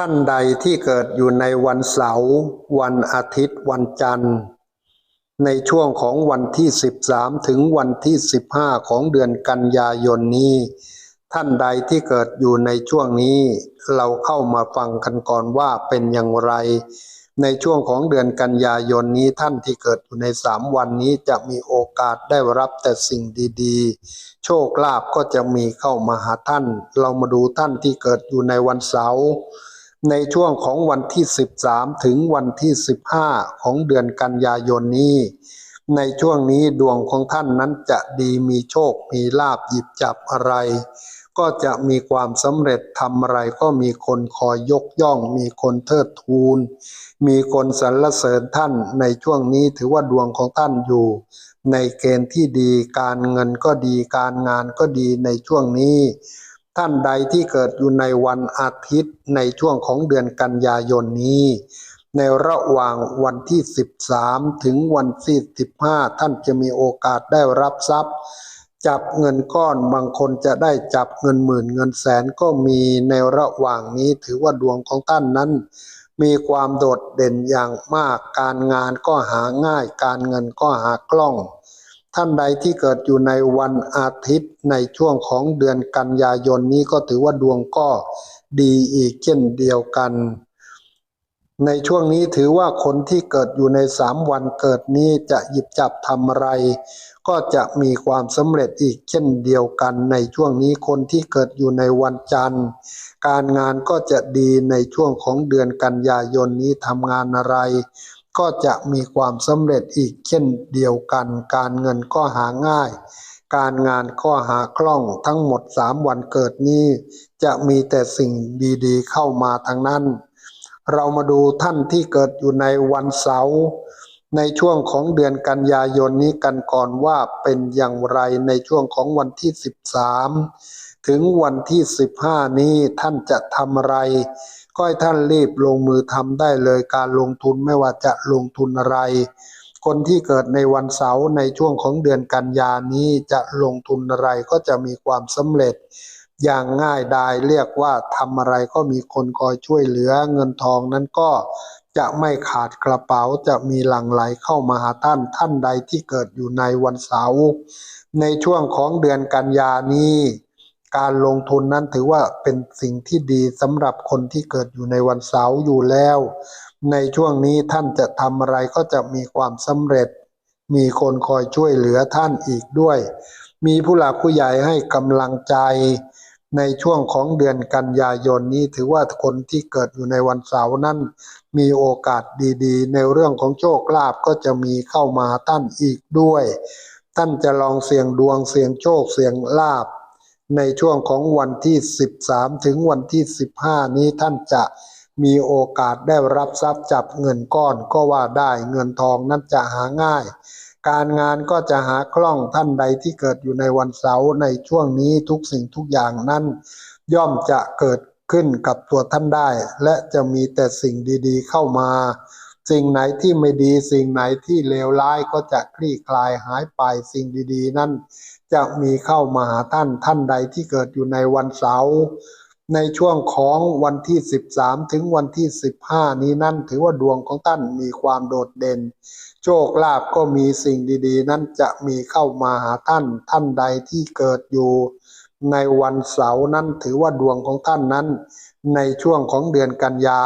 ท่านใดที่เกิดอยู่ในวันเสาร์วันอาทิตย์ วันจันทร์ ในช่วงของวันที่ 13 ถึงวันที่ 15 ของเดือนกันยายนนี้ ท่านใดที่เกิดอยู่ในช่วงนี้ เราเข้ามาฟังกันก่อนว่าเป็นอย่างไร ในช่วงของเดือนกันยายนนี้ท่านที่เกิดอยู่ในสามวันนี้จะมีโอกาสได้รับแต่สิ่งดีๆ โชคลาภก็จะมีเข้ามาหาท่าน เรามาดูท่านที่เกิดอยู่ในวันเสาร์ ในช่วงของวันที่ 13 ถึงวันที่ 15 ของเดือนกันยายนนี้ ในช่วงนี้ดวงของท่านนั้นจะดีมีโชค มีลาบหยิบจับอะไร ก็จะมีความสำเร็จทำอะไรก็มีคนคอยยกย่อง มีคนเทิดทูน มีคนสรรเสริญท่านในช่วงนี้ถือว่าดวงของท่านอยู่ ในเกณฑ์ที่ดีการเงินก็ดีการงานก็ดีในช่วงนี้ ท่านใดที่เกิดอยู่ในวันอาทิตย์ในช่วงของเดือนกันยายนนี้ ในระหว่างวันที่ 13 ถึงวันที่15 ท่านจะมีโอกาสได้รับทรัพย์ จับเงินก้อนบางคนจะได้จับเงินหมื่นเงินแสนก็มีในระหว่างนี้ถือว่าดวงของท่านนั้น มีความโดดเด่นอย่างมากการงานก็หาง่ายการเงินก็หากล้อง ท่านใดที่เกิดอยู่ในวันอาทิตย์ในช่วงของเดือนกันยายนนี้ก็ถือว่าดวงก็ดีอีกเช่นเดียวกัน ในช่วงนี้ถือว่าคนที่เกิดอยู่ในสามวันเกิดนี้จะหยิบจับทำอะไร ก็จะมีความสำเร็จอีกเช่นเดียวกัน ในช่วงนี้คนที่เกิดอยู่ในวันจันทร์ การงานก็จะดีในช่วงของเดือนกันยายนนี้ทำงานอะไร ก็จะมีความสำเร็จอีกเช่นเดียวกัน การเงินก็หาง่าย การงานก็หาคล่องทั้งหมดสามวันเกิดนี้ จะมีแต่สิ่งดีๆ เข้ามาทางนั้น เรามาดูท่านที่เกิดอยู่ในวันเสาร์ในช่วงของเดือนกันยายนนี้กันก่อนว่าเป็นอย่างไรในช่วงของวันที่ 13 ถึงวันที่ 15 นี้ท่านจะทำอะไร ก็ให้ท่านรีบลงมือทำได้เลยการลงทุนไม่ว่าจะลงทุนอะไร คนที่เกิดในวันเสาร์ในช่วงของเดือนกันยานี้จะลงทุนอะไรก็จะมีความสำเร็จ อย่างง่ายดายเรียกว่าทำอะไรก็มีคนคอยช่วยเหลือเงินทองนั้นก็จะไม่ขาดกระเป๋าจะมีหลั่งไหลเข้ามาหาท่านท่านใดที่เกิดอยู่ในวันเสาร์ในช่วงของเดือนกันยานี้ การลงทุนนั้นถือว่าเป็นสิ่งที่ดีสำหรับคนที่เกิดอยู่ในวันเสาร์อยู่แล้ว ในช่วงนี้ท่านจะทำอะไรก็จะมีความสำเร็จ มีคนคอยช่วยเหลือท่านอีกด้วย มีผู้หลักผู้ใหญ่ให้กำลังใจ ในช่วงของเดือนกันยายนนี้ถือว่าคนที่เกิดอยู่ในวันเสาร์นั้น มีโอกาสดีๆ ในเรื่องของโชคลาภก็จะมีเข้ามาท่านอีกด้วย ท่านจะลองเสี่ยงดวงเสี่ยงโชคเสี่ยงลาภ ในช่วงของวันที่ 13 ถึงวันที่ 15 นี้ท่านจะมีโอกาสได้รับทรัพย์จับเงินก้อนก็ว่าได้เงินทองนั้นจะหาง่าย การงานก็จะหาคล่องท่านใดที่เกิดอยู่ในวันเสาร์ในช่วงนี้ทุกสิ่งทุกอย่างนั้น ย่อมจะเกิดขึ้นกับตัวท่านได้ และจะมีแต่สิ่งดีๆ เข้ามา สิ่งไหนที่ไม่ดี สิ่งไหนที่เลวร้ายก็จะคลี่คลายหายไปสิ่งดี ๆ นั้น จะมีเข้ามาหาท่านท่านใดที่เกิดอยู่ในวันเสาร์ในช่วงของวันที่ 13 ถึงวันที่ 15 นี้นั่นถือว่าดวงของท่านมีความโดดเด่น โชคลาภก็มีสิ่งดีๆ นั้นจะมีเข้ามาหาท่านท่านใดที่เกิดอยู่ ในวันเสาร์นั้นถือว่าดวงของท่านนั้น ในช่วงของเดือนกันยา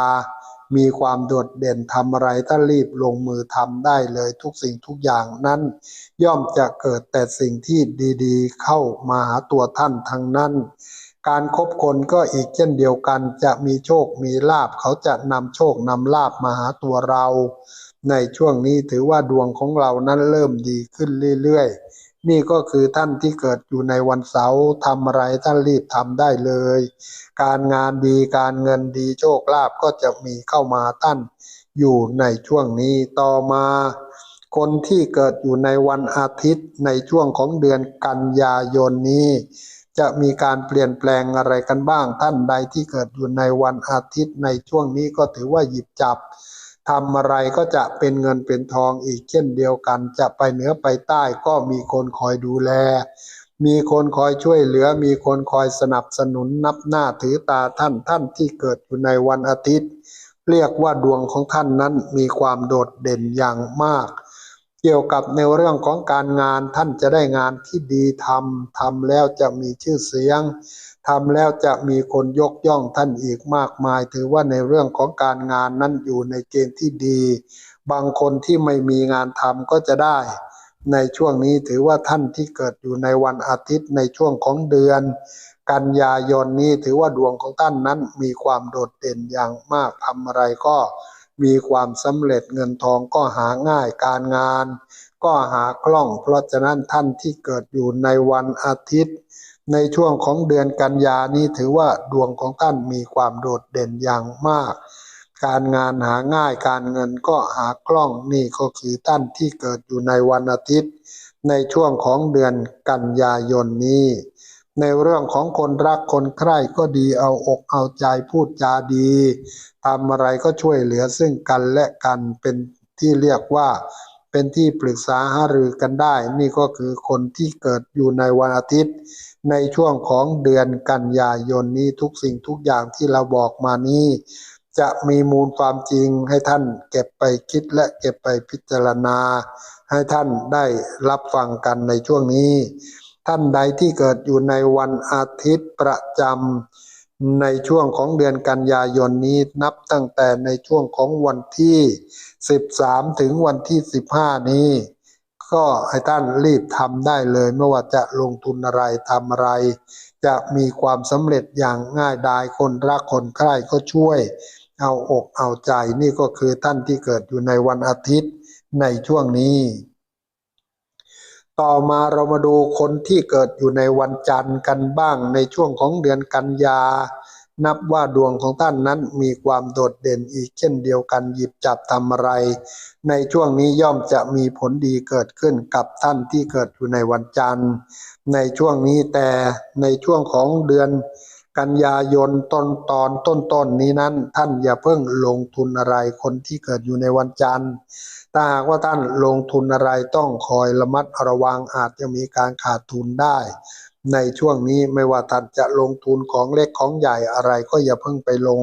มีความโดดเด่นทำอะไรท่ารีบลงมือทำได้เลยทุกสิ่งทุกอย่างนั้น ย่อมจะเกิดแต่สิ่งที่ดีๆ เข้ามาหาตัวท่านทั้งนั้นการครบคนก็อีกเช่นเดียวกันจะมีโชคมีลาบเขาจะนำโชคนำลาบมาหาตัวเรา ในช่วงนี้ถือว่าดวงของเรานั้นเริ่มดีขึ้นเรื่อย นี่ก็คือท่านที่เกิดอยู่ในวันเสาร์ทำอะไรท่านรีบทำได้เลย การงานดีการเงินดีโชคลาภก็จะมีเข้ามาท่านอยู่ในช่วงนี้ต่อมา คนที่เกิดอยู่ในวันอาทิตย์ในช่วงของเดือนกันยายนนี้ จะมีการเปลี่ยนแปลงอะไรกันบ้างท่านใดที่เกิดอยู่ในวันอาทิตย์ในช่วงนี้ก็ถือว่าหยิบจับ ทำอะไรก็จะเป็นเงินเป็นทองอีกเช่นเดียวกัน จะไปเหนือไปใต้ก็มีคนคอยดูแล มีคนคอยช่วยเหลือ มีคนคอยสนับสนุนนับหน้าถือตาท่านท่านที่เกิดอยู่ในวันอาทิตย์ เรียกว่าดวงของท่านนั้นมีความโดดเด่นอย่างมาก เกี่ยวกับในเรื่องของการงานท่านจะได้งานที่ดีทำทำแล้วจะมีชื่อเสียง ทำแล้วจะมีคนยกย่องท่านอีกมากมาย ถือว่าในเรื่องของการงานนั้นอยู่ในเกณฑ์ที่ดี บางคนที่ไม่มีงานทำก็จะได้ ในช่วงนี้ถือว่าท่านที่เกิดอยู่ในวันอาทิตย์ในช่วงของเดือน กันยายนนี้ถือว่าดวงของท่านนั้นมีความโดดเด่นอย่างมากทำอะไรก็มีความสำเร็จเงินทองก็หาง่ายการงาน ก็หาคล่อง เพราะฉะนั้นท่านที่เกิดอยู่ในวันอาทิตย์ ในช่วงของเดือนกันยานี้ถือว่าดวงของท่านมีความโดดเด่นอย่างมาก การงานหาง่ายการเงินก็หาคล่องนี่ก็คือท่านที่เกิดอยู่ในวันอาทิตย์ ในช่วงของเดือนกันยายนนี้ ในเรื่องของคนรักคนใคร่ก็ดีเอาอกเอาใจพูดจาดีทำอะไรก็ช่วยเหลือซึ่งกันและกันเป็นที่เรียกว่า เป็นที่ปรึกษาหารือกันได้ นี่ก็คือคนที่เกิดอยู่ในวันอาทิตย์ ในช่วงของเดือนกันยายนนี้ทุกสิ่งทุกอย่างที่เราบอกมานี้ จะมีมูลความจริงให้ท่านเก็บไปคิดและเก็บไปพิจารณา ให้ท่านได้รับฟังกันในช่วงนี้ ท่านใดที่เกิดอยู่ในวันอาทิตย์ประจำในช่วงของเดือนกันยายนนี้นับตั้งแต่ในช่วงของวันที่ 13 ถึงวันที่ 15 นี้ ก็ให้ท่านรีบทำได้เลย ไม่ว่าจะลงทุนอะไรทำอะไร จะมีความสำเร็จอย่างง่ายดายคนรักคนใคร่ก็ช่วย เอาอกเอาใจนี่ก็คือท่านที่เกิดอยู่ในวันอาทิตย์ในช่วงนี้ ต่อมาเรามาดูคนที่เกิดอยู่ในวันจันทร์กันบ้างในช่วงของเดือนกันยา นับว่าดวงของท่านนั้นมีความโดดเด่นอีกเช่นเดียวกันหยิบจับทำอะไร ในช่วงนี้ย่อมจะมีผลดีเกิดขึ้นกับท่านที่เกิดอยู่ในวันจันทร์ ในช่วงนี้แต่ในช่วงของเดือนกันยายนต้นตอนต้นต้นนี้นั้น ท่านอย่าเพิ่งลงทุนอะไรคนที่เกิดอยู่ในวันจันทร์ถ้าหากว่าท่านลงทุนอะไรต้องคอยระมัดระวังอาจจะมีการขาดทุนได้ ในช่วงนี้ไม่ว่าท่านจะลงทุนของเล็กของใหญ่อะไรก็อย่าเพิ่งไปลง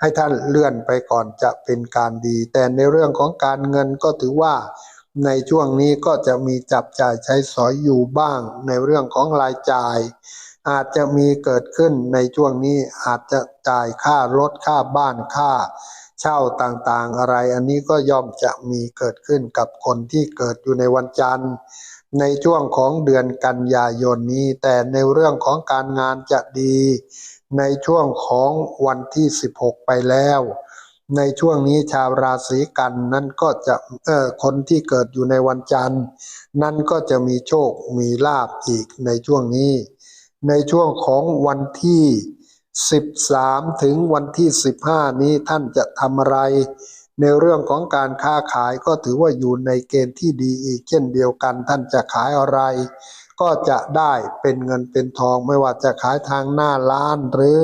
ให้ท่านเลื่อนไปก่อนจะเป็นการดี แต่ในเรื่องของการเงินก็ถือว่าในช่วงนี้ก็จะมีจับจ่ายใช้สอยอยู่บ้าง ในเรื่องของรายจ่าย อาจจะมีเกิดขึ้นในช่วงนี้อาจจะจ่ายค่ารถค่าบ้านค่า เช่าต่างๆอะไร อันนี้ก็ย่อมจะมีเกิดขึ้นกับคนที่เกิดอยู่ในวันจันทร์ ในช่วงของเดือนกันยายนนี้ แต่ในเรื่องของการงานจะดี ในช่วงของวันที่ 16 ไปแล้ว ในช่วงนี้ชาวราศีกันนั้นก็จะเออคนที่เกิดอยู่ในวันจันทร์ นั่นก็จะมีโชคมีลาบอีกในช่วงนี้ ในช่วงของวันที่ 13 ถึงวันที่ 15 นี้ท่านจะทำอะไร ในเรื่องของการค้าขายก็ถือว่าอยู่ในเกณฑ์ที่ดีอีกเช่นเดียวกัน ท่านจะขายอะไร ก็จะได้เป็นเงินเป็นทองไม่ว่าจะขายทางหน้าร้าน หรือ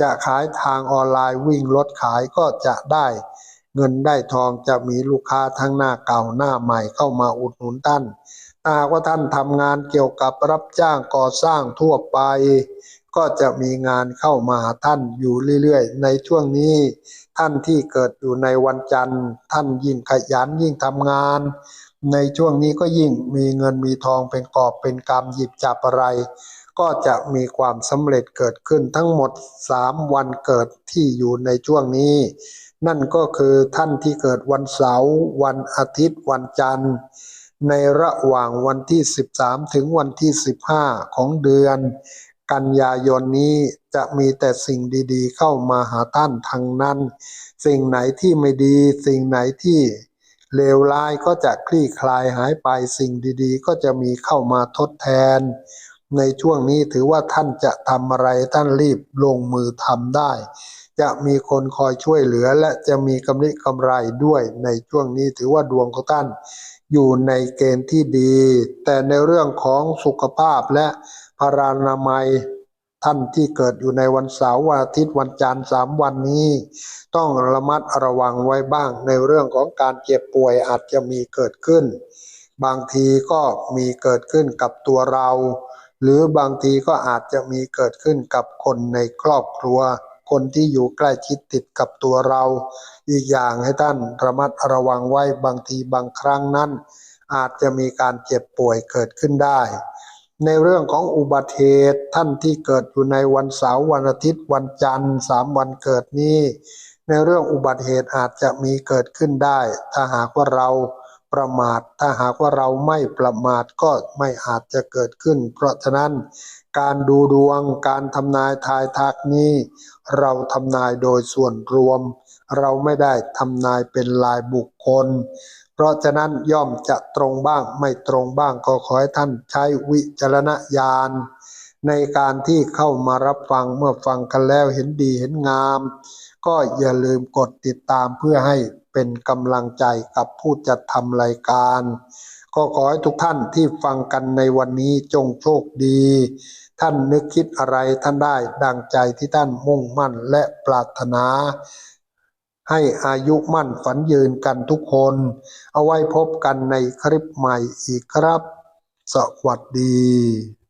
จะขายทางออนไลน์วิ่งรถขายก็จะได้เงินได้ทองจะมีลูกค้าทั้งหน้าเก่าหน้าใหม่เข้ามาอุดหนุนท่านถ้าหากว่าท่านทำงานเกี่ยวกับรับจ้างก่อสร้างทั่วไป ก็จะมีงานเข้ามาหาท่านอยู่เรื่อยๆ ในช่วงนี้ ท่านที่เกิดอยู่ในวันจันทร์ ท่านยิ่งขยันยิ่งทำงาน ในช่วงนี้ก็ยิ่งมีเงินมีทองเป็นกอบเป็นกำหยิบจับอะไร ก็จะมีความสำเร็จเกิดขึ้นทั้งหมด 3 วันเกิดที่อยู่ในช่วงนี้ นั่นก็คือท่านที่เกิดวันเสาร์วันอาทิตย์วันจันทร์ ในระหว่างวันที่ 13 ถึงวันที่ 15 ของเดือน กันยายนนี้จะมีแต่สิ่งดีๆ เข้ามาหาท่านทางนั้น สิ่งไหนที่ไม่ดี สิ่งไหนที่เลวร้ายก็จะคลี่คลายหายไปสิ่งดีๆ ก็จะมีเข้ามาทดแทน ในช่วงนี้ถือว่าท่านจะทำอะไรท่านรีบลงมือทำได้ จะมีคนคอยช่วยเหลือและจะมีกำไรกำไรด้วย ในช่วงนี้ถือว่าดวงของท่าน อยู่ในเกณฑ์ที่ดี แต่ในเรื่องของสุขภาพและ พารานามัย ท่านที่เกิดอยู่ในวันเสาร์วันอาทิตย์วันจันทร์สามวันนี้ ต้องระมัดระวังไว้บ้างในเรื่องของการเจ็บป่วยอาจจะมีเกิดขึ้น บางทีก็มีเกิดขึ้นกับตัวเรา หรือบางทีก็อาจจะมีเกิดขึ้นกับคนในครอบครัว คนที่อยู่ใกล้ชิดติดกับตัวเรา อีกอย่างให้ท่านระมัดระวังไว้บางทีบางครั้งนั้นอาจจะมีการเจ็บป่วยเกิดขึ้นได้ ในเรื่องของอุบัติเหตุท่านที่เกิดอยู่ในวันเสาร์วันอาทิตย์วันจันทร์สามวันเกิดนี้ ในเรื่องอุบัติเหตุอาจจะมีเกิดขึ้นได้ ถ้าหากว่าเราประมาท ถ้าหากว่าเราไม่ประมาทก็ไม่อาจจะเกิดขึ้น เพราะฉะนั้นการดูดวงการทำนายทายทักนี้ เราทำนายโดยส่วนรวม เราไม่ได้ทำนายเป็นรายบุคคล เพราะฉะนั้นย่อมจะตรงบ้างไม่ตรงบ้างก็ขอให้ท่านใช้วิจารณญาณในการที่เข้ามารับฟังเมื่อฟังกันแล้วเห็นดีเห็นงาม ก็อย่าลืมกดติดตามเพื่อให้เป็นกำลังใจกับผู้จัดทำรายการ ก็ขอให้ทุกท่านที่ฟังกันในวันนี้จงโชคดี ท่านนึกคิดอะไรท่านได้ดังใจที่ท่านมุ่งมั่นและปรารถนา ให้อายุมั่นฝันยืนกันทุกคน เอาไว้พบกันในคลิปใหม่อีกครับ สวัสดี